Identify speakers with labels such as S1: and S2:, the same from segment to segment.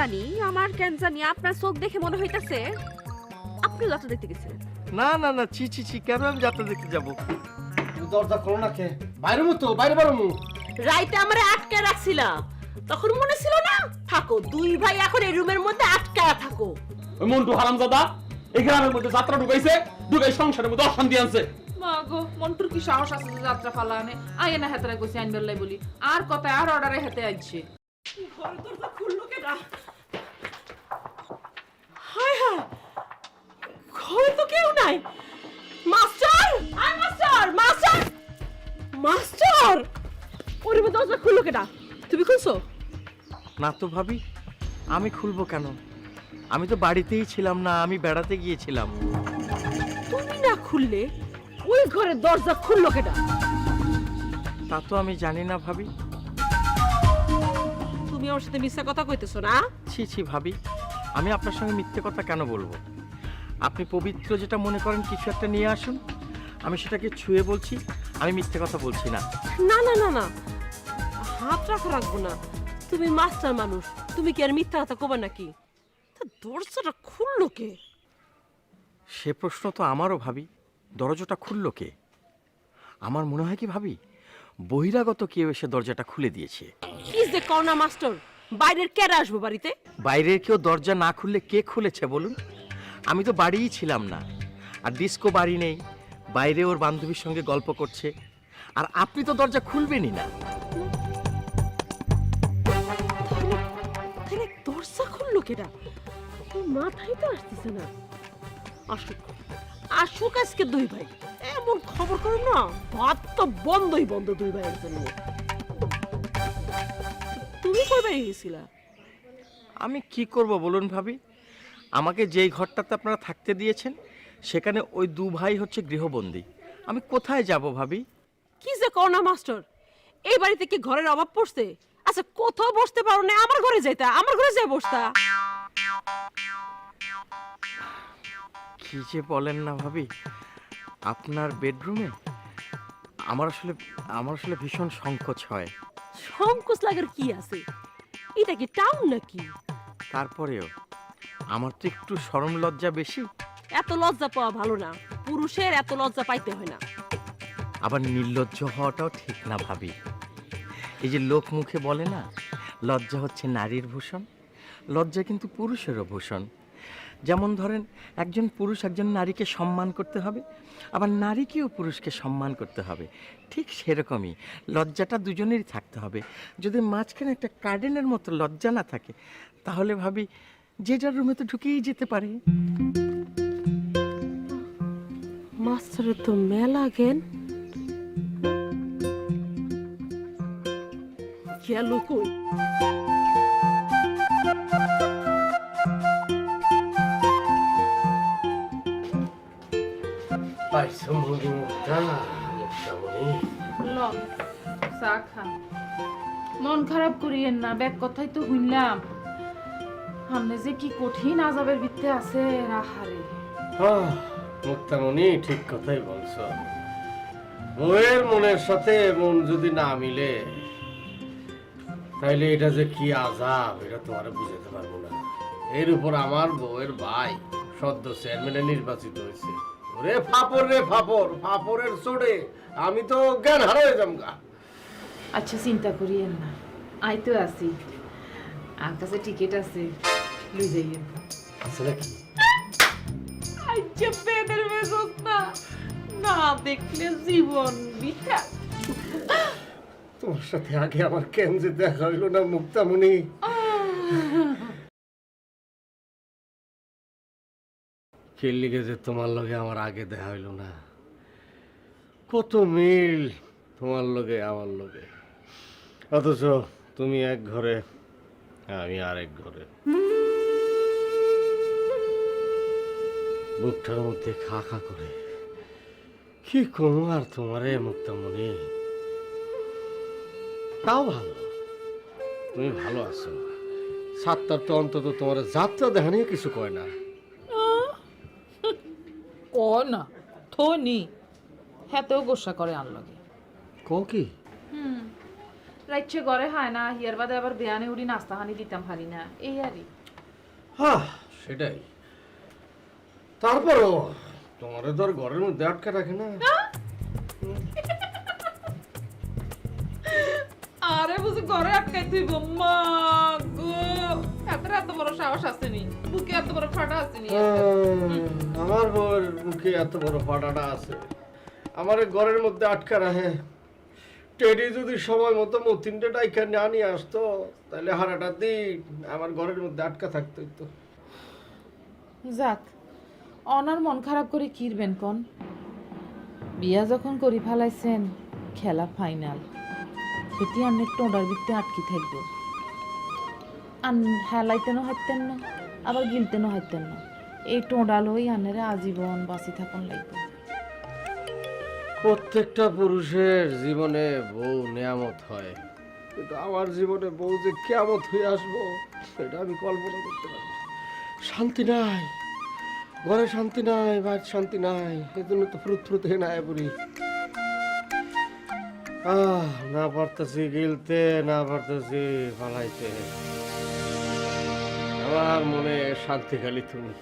S1: জানি আমার কেন জানি আপনার চোখ দেখে মনে হইতাছে আপনি যাত্রা দেখতে গেছিলেন।
S2: না না না ছি ছি ছি কেন আমি যাত্রা দেখতে যাব?
S3: দরজা খোলো না কে? বাইরে মতো বাইরে বারো মু।
S4: রাইতে আমারে আটকে রাখছিলা তখন মনে ছিল না? থাকো দুই ভাই এখন এই রুমের মধ্যে আটকায়া থাকো।
S5: ওই মন্টু হারামজাদা এই গ্রামের মধ্যে যাত্রা ঢুকাইছে ঢুকাই সংসারের মধ্যে অশান্তি আনছে।
S6: মা গো মন্টুর কি সাহস আছে যে যাত্রা ফালা আনে আয় না হেতারা কইছে আনবার বলি। আর কথায় আর অর্ডারে হেতে আইছে।
S4: হায় হায়। ঘরে তো কেউ নাই। মাস্টার! আয় মাস্টার! মাস্টার! মাস্টার! ওরে দরজা খুললো কেডা? তুমি খুলছো?
S2: না তো ভাবি আমি খুলবো কেন? আমি তো বাড়িতেই ছিলাম না আমি বেড়াতে গিয়েছিলাম।
S4: তুমি না খুললে ওই ঘরের দরজা খুললো কেডা?
S2: তা তো আমি জানি না ভাবি।
S4: তুমি আমার সাথে মিথ্যা কথা কইতেছো না?
S2: ছি ছি ভাবি আমি আপনার সঙ্গে মিথ্যে কথা কেন বলব? আপনি পবিত্র যেটা মনে করেন কিছু একটা নিয়ে আসুন। আমি সেটাকে ছুঁয়ে বলছি আমি মিথ্যে কথা বলছি না।
S4: না না না না। হাত রাখো রাখব না। তুমি মাস্টার মানুষ তুমি কি আর মিথ্যা কথা কবে নাকি? তা দরজাটা খুললো কে?
S2: সে প্রশ্ন তো আমারও ভাবি। দরজাটা খুললো কে? আমার মনে হয় কি ভাবি? বহিরাগত কেউ এসে দরজাটা খুলে দিয়েছে।
S4: কি যে করোনা মাস্টার বাইরের কেরা আসব বাড়িতে?
S2: বাইরের কেউ দরজা না খুললে কে খুলেছে বলুন? আমি তো বাড়িই ছিলাম না। আর ডিস্কো বাড়ি নেই। বাইরে ওর বান্ধবীর সঙ্গে গল্প করছে। আর আপনি তো দরজা খুলবেনই না।
S4: দরজা খুললো কেটা মাথায় তো আসতেছে না। আসুক। আসুক আজকে দুই ভাই। এমন খবর করো না ভাত তো বন্ধই বন্ধ দুই ভাইয়ের জন্য। তুমি কই বাইরে গেছিলা?
S2: আমি কি করব বলুন ভাবি? আমাকে যেই ঘরটাতে আপনারা থাকতে দিয়েছেন সেখানে ওই দু ভাই হচ্ছে গৃহবন্দী। আমি কোথায় যাব ভাবি?
S4: কি যে করোনা মাস্টার? এই বাড়িতে কি ঘরের অভাব পড়ছে? আচ্ছা কোথাও বসতে পারো না আমার ঘরে যাইতা আমার ঘরে যাই বসতা।
S2: কি যে বলেন না ভাবি। আপনার বেডরুমে? আমার আসলে আমার আসলে ভীষণ সংকোচ হয়।
S4: সংকোচ লাগার কি আছে? এটা কি টাউন নাকি?
S2: তারপরেও আমার তো একটু সরম লজ্জা বেশি।
S4: এত লজ্জা পাওয়া ভালো না। পুরুষের এত লজ্জা পাইতে হয় না।
S2: আবার নির্লজ্জ হওয়াটাও ঠিক না ভাবি। এই যে লোক মুখে বলে না লজ্জা হচ্ছে নারীর ভূষণ লজ্জা কিন্তু পুরুষেরও ভূষণ। যেমন ধরেন, একজন পুরুষ একজন নারীকে সম্মান করতে হবে, আবার নারীকেও পুরুষকে সম্মান করতে হবে। ঠিক সেরকমই, লজ্জাটা দুজনেরই থাকতে হবে। যদি মাঝখানে একটা কার্ডেনের মতো লজ্জা না থাকে, তাহলে ভাবি যে যার রুমে তো ঢুকেই যেতে পারে।
S4: মাস্টারের তো মেলা জ্ঞান গেল কই
S3: পাইছো মুড়ি মুখটা মুখটামণি
S6: ল চা খা। মন খারাপ করিয়েন না ব্যাগ কথাই তো হইলাম সামনে যে কি কঠিন আজাবের ভিত্তে আছে রাহারে।
S3: মুক্তামণি ঠিক কথাই বলছো। বউয়ের মনের সাথে মন যদি না মিলে তাইলে এটা যে কি আজাব এটা তোমার বুঝাতে পারব না। এর উপর আমার বউয়ের ভাই সদ্য চেয়ারম্যানে নির্বাচিত হয়েছে। রে ফাপর রে ফাপর ফাপরের চড়ে আমি তো জ্ঞান হারাই যামগা
S6: আচ্ছা চিন্তা করিয়েন না। আই তো আছি। আর কাছে টিকিট আছে লই যাইয়েন।
S3: আছে নাকি?
S6: আচ্ছা পেটের বেজত না না দেখলে জীবন বিঠা
S3: তোমার সাথে আগে আমার কেন যে দেখা হইল না মুক্তামণি। লিগে যে তোমার লগে আমার আগে দেখা হইল না। কত মিল তোমার লগে, আমার লগে। অথচ তুমি এক ঘরে, আমি আরেক ঘরে। বুকটার মধ্যে খা খা করে। কি করব আর তোমারে মুক্তামণি তাও ভালো। তুমি ভালো আছো। সাতটার তো অন্তত তোমার যাত্রা দেখা নিয়ে কিছু কয় না।
S6: ও না থনি। হ্যাঁ তো গোসা করে আনলগে
S3: ক কি?
S6: হুম। রাইছে ঘরে হয় না হিয়ার বাদে আবার বেয়ানে উড়ি নাস্তা হানি দিতাম পারি না। এই আরই
S3: হ্যাঁ সেটাই। তারপরও তোমার তো আর ঘরের মধ্যে আটকে রাখে না।
S6: আরে বুঝি ঘরে আটকাই তুইব মা গো এত বড় সাহস আসেনি। বুকে এত বড় ফাটা আসেনি।
S3: আমার বউয়ের মুখে এত বড় ফাটাটা আছে। আমার ঘরের মধ্যে আটকা রাখে। টেডি যদি সময় মতো মতিনটা ডাইকা না নিয়ে আসতো তাহলে হারাটা দিন আমার ঘরের মধ্যে আটকা থাকতোই তো
S6: যাক অনার মন খারাপ করে কিরবেন কোন? বিয়া যখন করি ফেলাইছেন খেলা ফাইনাল এটি আপনি টোডার ভিতরে আটকি থাকব। আন হেলাইতেনও হাইতেন না আবার গিলতেনও হাইতেন না। এই টোডাল ওই আনেরে আজীবন বাঁচি থাকুন লাগবে।
S3: প্রত্যেকটা পুরুষের জীবনে বউ নেয়ামত হয়। কিন্তু আমার জীবনে বউ যে কেমত হয়ে আসব সেটা আমি কল্পনা করতে পারি না। শান্তি নাই ঘরে শান্তি নাই বাইরে শান্তি নাই এজন্য তো ফ্রুত ফ্রুত হে নাই পড়ি আহ না পারতেছি গিলতে না পারতেছি পালাইতে। আমার মনে শান্তি খালি তুমি।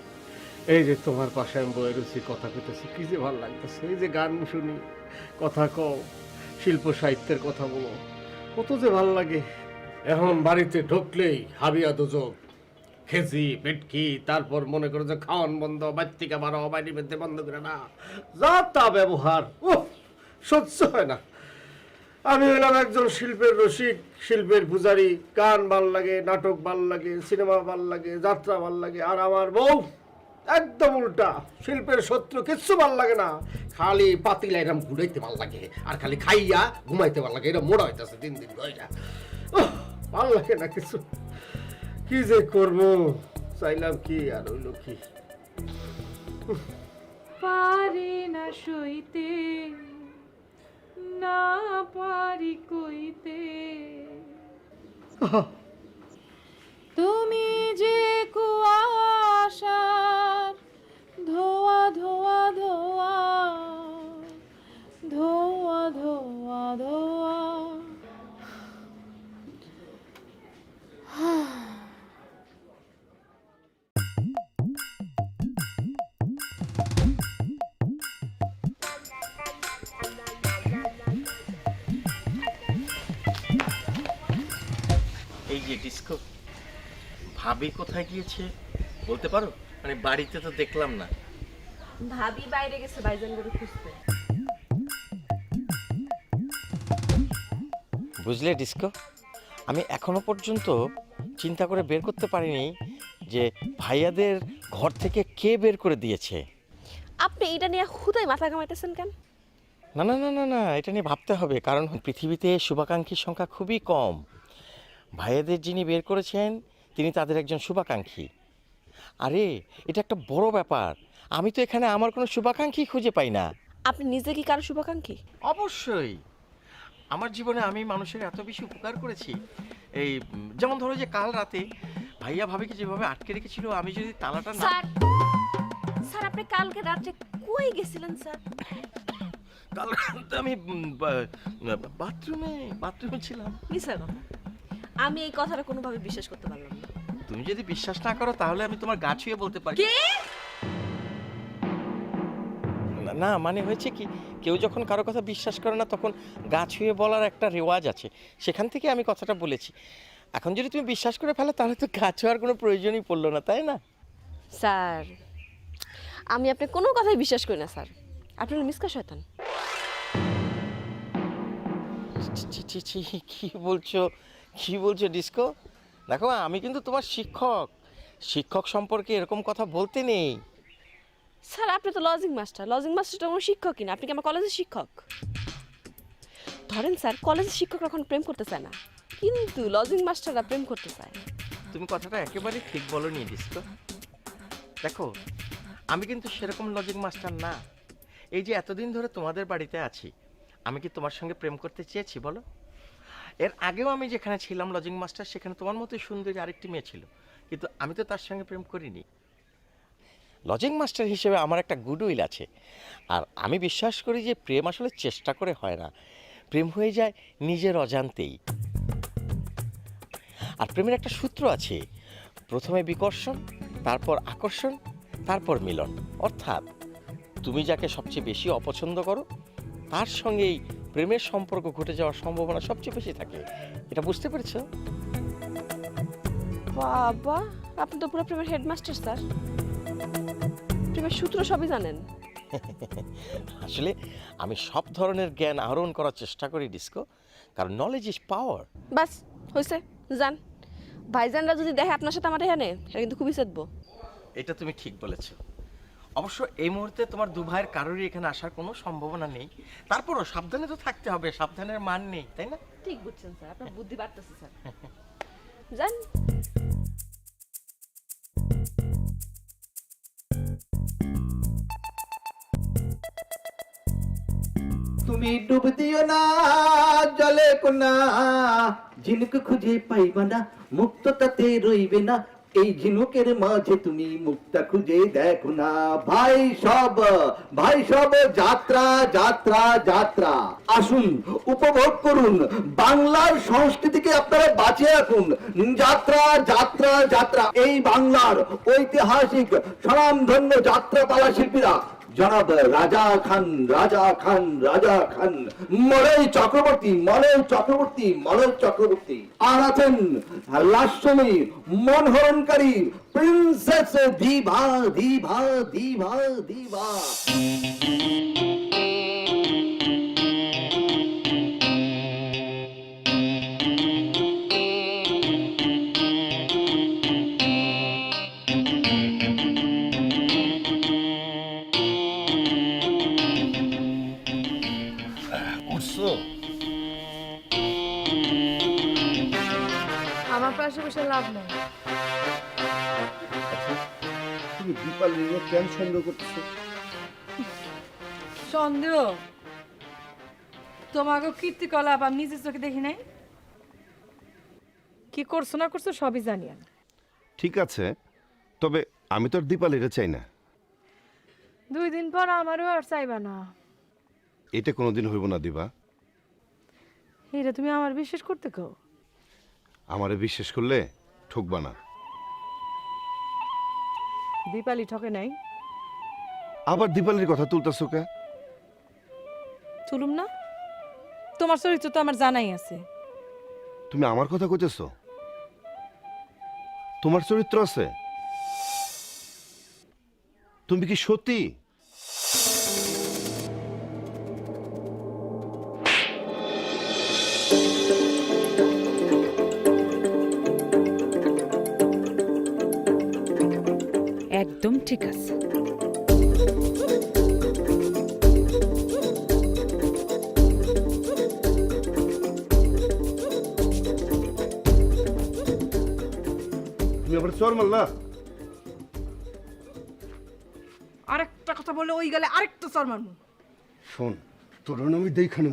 S3: এই যে তোমার পাশে আমি বয়ে রয়েছি, কথা কইতেছি, কি যে ভালো লাগতেছে। এই যে গান শুনি, কথা কও, শিল্প সাহিত্যের কথা বলো, কত যে ভালো লাগে। এখন বাড়িতে ঢুকলেই হাবিয়া দুযোগ খেজি, পেটকি, তারপর মনে করো যে খাওয়ান বন্ধ বাচ্চিকা বারো বাইরে বেঁধে বন্ধ করে না যা তা ব্যবহার ও সহ্য হয় না। আমি হলাম একজন শিল্পের রসিক, শিল্পের পূজারি। গান ভালো লাগে, নাটক ভালো লাগে, সিনেমা ভালো লাগে, যাত্রা ভালো লাগে, আর আমার বউ একদম উল্টা। শিল্পের শত্রু, কিচ্ছু ভালো লাগে না। খালি পাতিলা এরম ঘুরাইতে ভালো লাগে, আর খালি খাইয়া ঘুমাইতে ভালো লাগে এটা মোড়া হইতেছে দিন দিন হইয়া ভালো লাগে না কিছু। কি যে করব? চাইলাম কি আর হইল কি?
S6: পারি না সইতে। না পারি কইতে। তুমি যে কুয়াশার ধোয়া ধোয়া ধোয়া ধোয়া ধোয়া ধোয়া
S2: ভাবি কোথায় গিয়েছে বলতে পারো? মানে বাড়িতে তো দেখলাম না।
S1: ভাবি বাইরে গেছে বাইজান করে খুঁজতে।
S2: বুঝলে ডিস্কো? আমি এখনও পর্যন্ত চিন্তা করে বের করতে পারিনি যে ভাইয়াদের ঘর থেকে কে বের করে দিয়েছে।
S1: আপনি এটা নিয়ে হুদাই মাথা ঘামাইতেছেন কেন?
S2: না না না না না এটা নিয়ে ভাবতে হবে কারণ পৃথিবীতে শুভাকাঙ্ক্ষীর সংখ্যা খুবই কম। ভাইয়াদের যিনি বের করেছেন তিনি তাদের একজন শুভাকাঙ্ক্ষী। আরে এটা একটা বড় ব্যাপার। আমি তো এখানে আমার কোনো শুভাকাঙ্ক্ষী খুঁজে পাই না।
S1: আপনি নিজে কি কারও শুভাকাঙ্ক্ষী?
S2: অবশ্যই। আমার জীবনে আমি মানুষের এত বেশি উপকার করেছি। এই যেমন ধরো যে কাল রাতে ভাইয়া ভাবিকে যেভাবে আটকে রেখেছিল আমি যদি তালাটা না
S1: স্যার স্যার আপনি কালকে রাত্রে কই গেছিলেন স্যার?
S2: কাল রাতে আমি বাথরুমে বাথরুমে ছিলাম।
S1: মিস্যার কথা আমি এই কথাটা কোনোভাবে বিশ্বাস করতে পারলাম না।
S2: তুমি যদি বিশ্বাস না করো তাহলে আমি তোমার গা ছুঁয়ে বলতে পারি।
S1: কে?
S2: না, না মানে হয়েছে কি কেউ যখন কারও কথা বিশ্বাস করে না তখন গা ছুঁয়ে বলার একটা রেওয়াজ আছে। সেখান থেকে আমি কথাটা বলেছি। এখন যদি তুমি বিশ্বাস করে ফেলো তাহলে তো গা ছোঁয়ার কোনো প্রয়োজনই পড়ল না তাই না?
S1: স্যার আমি আপনি কোনো কথাই বিশ্বাস করি না স্যার। আপনার মিসকা শয়তান।
S2: কি বলছো? কি বলছো ডিস্কো? দেখো আমি কিন্তু তোমার শিক্ষক। শিক্ষক সম্পর্কে এরকম কথা বলতে নেই।
S1: স্যার আপনি তো লজিং মাস্টার। লজিং মাস্টারটা কোনো শিক্ষকই না আপনি কি আমার কলেজের শিক্ষক? ধরেন স্যার কলেজের শিক্ষক এখন প্রেম করতে চায় না। কিন্তু লজিং মাস্টাররা প্রেম করতে চায়।
S2: তুমি কথাটা একেবারে ঠিক বলো নি ডিস্কো। দেখো আমি কিন্তু সেরকম লজিং মাস্টার না। এই যে এতদিন ধরে তোমাদের বাড়িতে আছি আমি কি তোমার সঙ্গে প্রেম করতে চেয়েছি বলো? এর আগেও আমি যেখানে ছিলাম লজিং মাস্টার সেখানে তোমার মতো সুন্দরী আরেকটি মেয়ে ছিল। কিন্তু আমি তো তার সঙ্গে প্রেম করিনি। লজিং মাস্টার হিসেবে আমার একটা গুড উইল আছে। আর আমি বিশ্বাস করি যে প্রেম আসলে চেষ্টা করে হয় না। প্রেম হয়ে যায় নিজের অজান্তেই। আর প্রেমের একটা সূত্র আছে। প্রথমে বিকর্ষণ, তারপর আকর্ষণ, তারপর মিলন। অর্থাৎ তুমি যাকে সবচেয়ে বেশি অপছন্দ করো, তার সঙ্গেই প্রেমের সম্পর্ক ঘটে যাওয়ার সম্ভাবনা সবচেয়ে বেশি থাকে। এটা বুঝতে পেরেছ?
S1: বাবা আপনি তো পুরো প্রেমের হেডমাস্টার স্যার। প্রেমের সূত্র সবই জানেন।
S2: আসলে আমি সব ধরনের জ্ঞান আহরণ করার চেষ্টা করি ডিস্কো। কারণ নলেজ ইজ পাওয়ার
S1: বাস হয়েছে যান। ভাইজানরা যদি দেখে আপনার সাথে আমার এখানে সেটা কিন্তু খুবই চেতবো।
S2: এটা তুমি ঠিক বলেছ। অবশ্য এই মুহূর্তে তোমার দু ভাইয়ের কারোরই এখানে আসার কোনো সম্ভাবনা নেই। তারপরও সাবধানে তো থাকতে হবে সাবধানের মান নেই তাই না?
S1: ঠিক বুঝছেন স্যার আপনার বুদ্ধি বাড়তেছে স্যার। যান।
S7: তুমি ডুব দিও না জলে কোনা ঝিনুক খুঁজে পাইবা না মুক্ততাতে রইবে না এই ঝিনুকের মাঝে তুমি মুক্তা খুঁজে দেখো না। ভাই সব ভাই সব, যাত্রা যাত্রা যাত্রা। আসুন, উপভোগ করুন। বাংলার সংস্কৃতিকে আপনারা বাঁচিয়ে রাখুন। যাত্রা যাত্রা যাত্রা। এই বাংলার ঐতিহাসিক স্বনামধন্য যাত্রাপালা শিল্পীরা জনাব রাজা খান রাজা খান রাজা খান। মলয় চক্রবর্তী মলয় চক্রবর্তী মলয় চক্রবর্তী। আর আছেন লাস্যমী, মনহরণকারী, princess diva diva diva diva.
S8: লাভ নেই।
S9: তুমি দীপালি নিয়ে কেন সন্দেহ করতেছো?
S8: সন্দেহ? তোমাকে কীর্তিকলাপ আমি নিজের চোখে দেখি নাই? কি করছ না করছ সবই জানি আমি।
S10: ঠিক আছে তবে আমি তো আর দীপালিরে চাই না।
S8: দুই দিন পর আমারও আর চাইবা না।
S10: এটা কোনোদিন হইব না দিবা।
S8: এটা তুমি আমার বিশ্বাস করতে কও?
S10: আমারে বিশ্বাস করলে ঠকবা না।
S8: দীপালি ঠকে নাই?
S10: আবার দীপালির কথা তুলতাছো কে?
S8: চলুম না। তোমার চরিত্র তো আমার জানাই আছে।
S10: তুমি আমার কথা কইতেছো? তোমার চরিত্র আছে? তুমি কি সত্যি
S11: একদম ঠিক আছে।
S10: তুমি আবার চর মারলা
S8: আরেকটা কথা বলে ওই গেলে আরেকটা চর মারমু।
S10: শোন তোর আমি দেখানো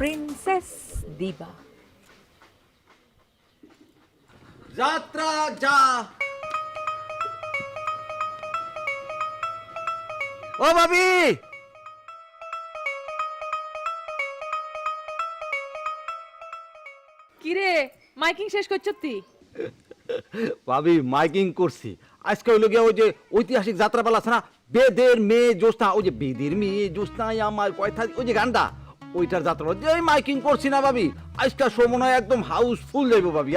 S11: প্রিন্সেস দিবা
S7: যাত্রা যা ও ভাবি
S8: কিরে মাইকিং শেষ করছ তুই?
S6: ভাবি মাইকিং করছি। আজকে হইল গিয়া ওই যে ঐতিহাসিক যাত্রাপালা আছে না? বেদের মেয়ে জ্যোৎস্না ওই যে বেদের মেয়ে জ্যোৎস্নাই আমার কথা ওই যে গানটা। ওইটার যাত্রা যে মাইকিং করছি না ভাবি। আজকে সময় একদম হাউসফুল যাইব ভাবি।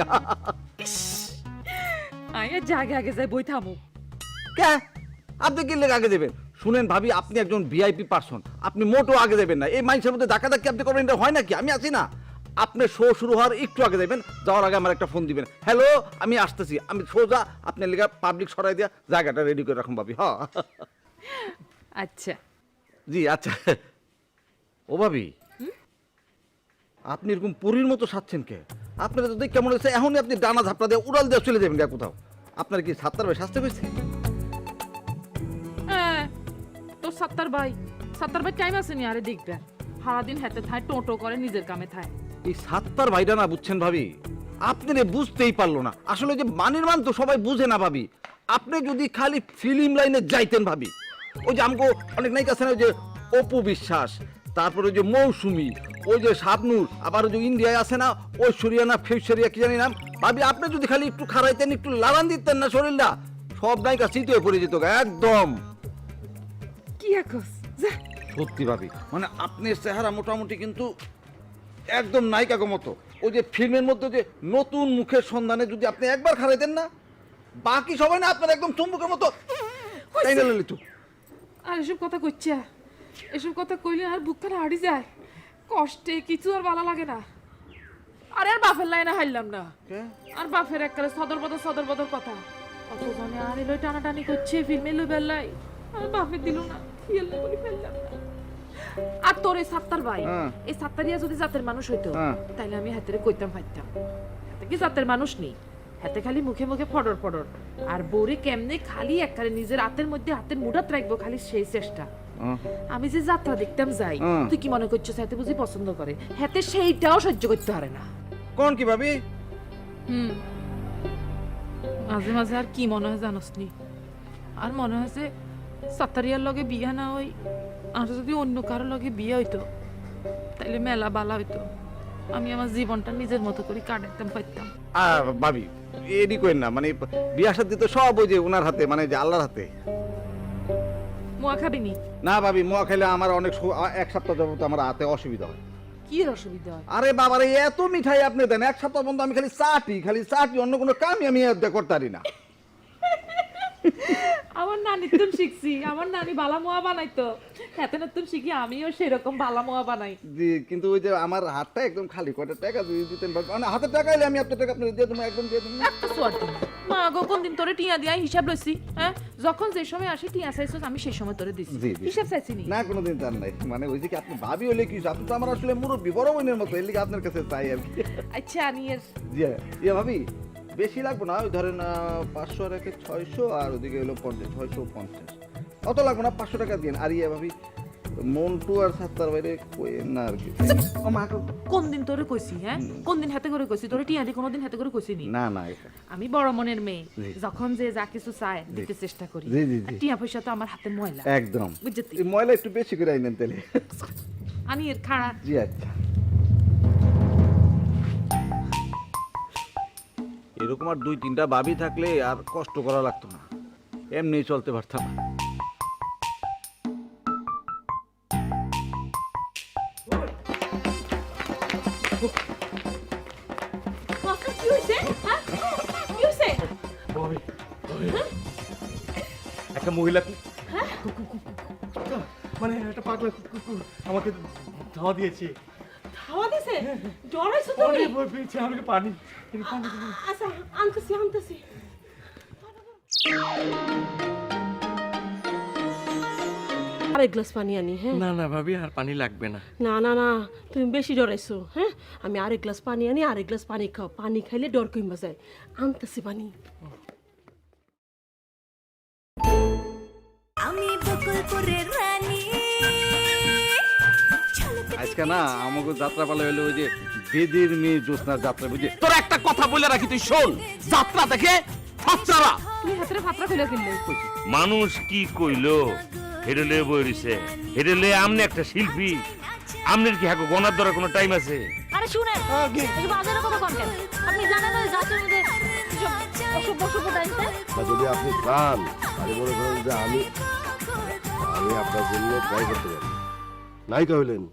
S8: আয় জাগে আগে যাই বই থামু।
S6: কে? আপনি কি লেগে আগে দেবেন? শুনেন ভাবি আপনি একজন ভিআইপি পার্সন আপনি মোটো আগে দেবেন না। এই মানুষের মধ্যে ধাক্কা ধাক্কি আপনি করবেন এটা হয় নাকি? আমি আছি না।
S7: আপনি শো শুরু হওয়ার একটু আগে যাবেন যাওয়ার আগে আমার একটা ফোন দিবেন। হ্যালো আমি আসতেছি। আমি সোজা আপনার লেগে পাবলিক সরাই দিয়া জায়গাটা রেডি করে রাখুন ভাবি হ্যাঁ।
S6: আচ্ছা।
S7: জি আচ্ছা। ও ভাবি আপনি এরকম পরীর মতো সাচ্ছেন কে? আপনার তো দেখে কেমন হয়েছে এখনই আপনি ডানা ঝাপটা দিয়ে উড়াল দিয়ে চলে যাবেন গা কোথাও। আপনার কি সাতটার ভাই শাস্তি হয়েছে?
S6: হ্যাঁ তোর সাত্তার ভাই সাত্তার ভাই টাইম আছে নি আরে দেখবে সারাদিন হাতে থায় টোটো করে নিজের কামে থায়।
S7: এই সাতটার ভাইটা না বুঝছেন ভাবি? আপনি বুঝতেই পারল না। আসলে যে মানের মান তো সবাই বুঝে না ভাবি। আপনি যদি খালি ফিল্ম লাইনে যাইতেন ভাবি ওই যে আমগো অনেক নায়িকা আছে না ওই যে অপু বিশ্বাস তারপরে ওই যে মৌসুমি ওই যে শাবনুর আবার ওই যে ইন্ডিয়ায় আছে না ঐশ্বরিয়া না ফেশ্বরিয়া কি জানি নাম। ভাবি আপনি যদি খালি একটু খারাইতেন একটু লাগান দিতেন না শরীরটা সব নায়িকা স্মৃতি হয়ে পড়ে যেত একদম।
S6: কি
S7: সত্যি ভাবি মানে আপনার চেহারা মোটামুটি কিন্তু একদম নায়িকাগো মতো। ওই যে ফিল্মের মধ্যে যে নতুন মুখের সন্ধানে যদি আপনি একবার খারাইতেন না বাকি সবাই না আপনার একদম চুম্বকের মতো। তাই না ললিতু?
S6: আর এসব কথা কইছে এসব কথা কইলে আর বুকখানা হারিয়ে যায়। কষ্টে কিছু আর ভালো লাগে না। আরে আর বাপের লাইনে হারলাম না। আর বাপের এককালে সদর বদর সদর বদর কথা। কত জনে আর এলো টানাটানি করছে ফিল্মে লো বেল্লাই আর বাপের দিল না ফিল্মে বলি ফেললাম আর তোর এই সাত্তার ভাই
S7: হ্যাঁ।
S6: এই সাত্তারিয়া যদি জাতের মানুষ হইতো
S7: হ্যাঁ।
S6: তাইলে আমি হাতেরে কইতাম ফাইতাম। হাতে কি জাতের মানুষ নেই? হাতে খালি মুখে মুখে ফডর ফডর। আর বউরে কেমনে খালি এককালে নিজের হাতের মধ্যে হাতের মুঠাত রাখব খালি সেই চেষ্টা। আমি যে যাত্রা দেখতাম যাই তুই কি মনে করছিস হাতে বুঝি পছন্দ করে? হাতে সেইটাও সহ্য করতে পারে না।
S7: কোন কি ভাবি?
S6: হুম। মাঝে মাঝে আর কি মনে হয় জানোস নি? আর মনে হয় যে সাতারিয়ার লগে বিয়া না হই আর যদি অন্য কারও লগে বিয়ে হইতো তাইলে মেলা বালা হইতো। আমি আমার জীবনটা নিজের মতো করে কাটাইতাম পাইতাম।
S7: আর ভাবি এডি করেন না মানে বিয়া শাদী তো সব ওই যে ওনার হাতে মানে যে আল্লাহর হাতে।
S6: মোয়া খাবিনি?
S7: না ভাবি মোয়া খাইলে আমার অনেক সু- আ- এক সপ্তাহ যাবত আমার হাতে অসুবিধা হয়।
S6: কি অসুবিধা হয়?
S7: আরে বাবারে এত মিঠাই আপনি দেন এক সপ্তাহ পর্যন্ত আমি খালি চাটি খালি চাটি অন্য কোনো কামই আমি আর করতে পারি না।
S6: আমার নানি শিখছি আমার নানি বালা মোয়া বানাইতো। নতুন শিখি আমিও সেরকম বালা মোয়া বানাই।
S7: জি কিন্তু ওই যে আমার হাতটা একদম খালি কয়টা টাকা যদি দিতেন মানে হাতে টাকা এলে আমি আপনার টাকা আপনি দিয়ে দেবো একদম দিয়ে দেবো।
S6: একটা মা গো কোন দিন তোরে টিয়া দিয়া হিসাব লইছি হ্যাঁ? যখন যে সময় আসি টিয়া চাইছিস আমি সেই সময় তোরে দিছি। হিসাব চাইছি নি।
S7: কোনোদিন তার নাই। মানে ওই যে কি আপনি ভাবি হলে কি আপনি তো আমার আসলে মুরব্বী বড় বোনের মতো এর লিগে আপনার কাছে চাই আর কি।
S6: আচ্ছা
S7: জি ইয়ে ভাবি বেশি লাগবে না ওই ধরেন পাঁচশো আর একে ছয়শো আর ওদিকে হলো পঞ্চাশ ছয়শো পঞ্চাশ। অত লাগবে না পাঁচশো টাকা দিন আর ইয়ে ভাবি মন্টু আর সাত্তার বাইরে কইেন না আর কি। ও মা
S6: কোন দিন তোরে কইছি হ্যাঁ? কোন দিন হাতে করে কইছি? তোরে টিয়া দি কোনোদিন হাতে করে কইছি নি?
S7: না না
S6: আমি বড় মনের মেয়ে। যখন যে যা কিছু চায় দিতে চেষ্টা করি। আর টিয়া পয়সা তো আমার হাতে ময়লা।
S7: একদম। এই ময়লা একটু বেশি করে আইনেন তাহলে।
S6: আমি এর খাড়া।
S7: জি আচ্ছা। এরকম আর দুই তিনটা ভাবি থাকলে আর কষ্ট করা লাগতো না। এমনি চলতে পারতাম।
S6: কি হইছে? হ্যাঁ? কি হইছে?
S5: একটা মহিলা মানে একটা পাগলা কুকুর আমাকে ধাওয়া দিয়েছে।
S4: ডরাইছো তুমি
S5: অনেক ভয় পেয়েছে আমাকে পানি।
S4: আচ্ছা আনতেছি আনতেছি আরেক গ্লাস পানি আনি হ্যাঁ?
S2: না না ভাবি আর পানি লাগবে না।
S4: না না না তুমি বেশি ডরাইছো হ্যাঁ? আমি আরেক গ্লাস পানি আনি আরেক গ্লাস পানি খাও। পানি খাইলে ডর কইমা যায় আনতেছি পানি।
S12: আমি বকুলপুরের
S7: আজকে না আমাকে যাত্রা পালা হলো ওই যে বেদের মেয়ে জ্যোৎস্নার যাত্রা বুঝে
S5: তোর একটা কথা বলে রাখি তুই শোন। যাত্রা দেখে ফাত্রারা
S6: তুমি হাতের ফাত্রা ফেলে কিনলে
S13: মানুষ কি কইলো? হেডেলে বইরিছে হেডেলে আমনে একটা শিল্পী। আমনের কি হাকো গনার ধরার কোনো টাইম আছে?
S12: আরে শুনেন এই বাজারে কথা কোন কেন আপনি জানেন ওই গাছের মধ্যে অসভ্য অসভ্য টাইমতে
S10: যদি আপনি চান তাহলে মনে করেন যে আমি আমি আপনার জন্য ট্রাই করতে পারি। নায়িকা হইলেন।